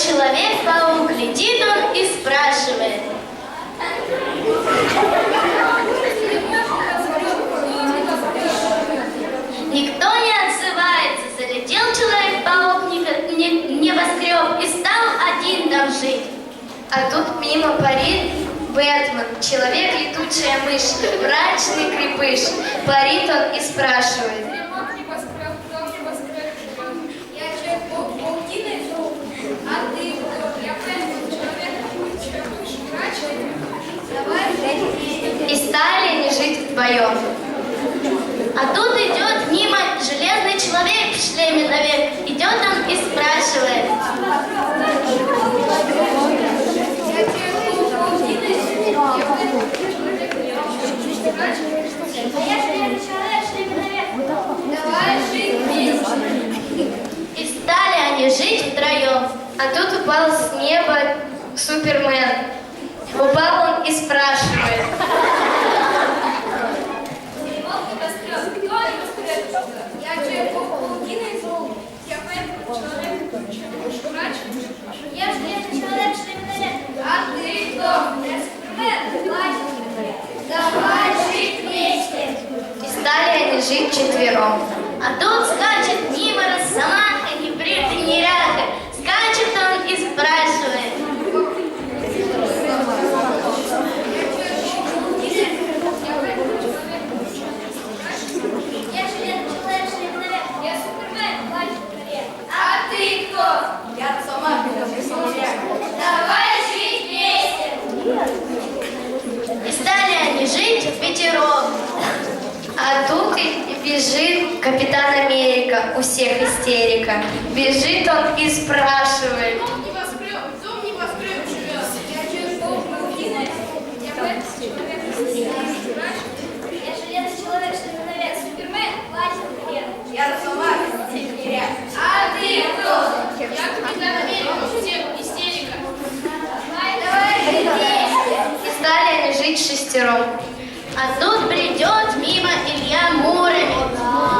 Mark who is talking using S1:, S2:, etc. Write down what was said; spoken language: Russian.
S1: человек паук глядит он и спрашивает. Никто не отзывается, залетел человек-паук не воскреб и стал один там жить.
S2: А тут мимо парит Бэтмен, человек-летучая мышь, мрачный крепыш. Парит он и спрашивает.
S3: боев. А
S1: тут идет мимо железный человек в шлеме навек. Идет он и спрашивает. И стали они жить втроем.
S2: А тут упал с неба Супермен. Упал он и спрашивает. лежит четвером.
S1: А тут скачет
S2: не Капитан Америка, у всех истерика. Бежит он и спрашивает.
S3: Я сама А ты кто? Я капитан Америка, у всех истерика. Давай, давай,
S2: И стали они жить шестером.
S1: А тут придет мимо Илья Муромец.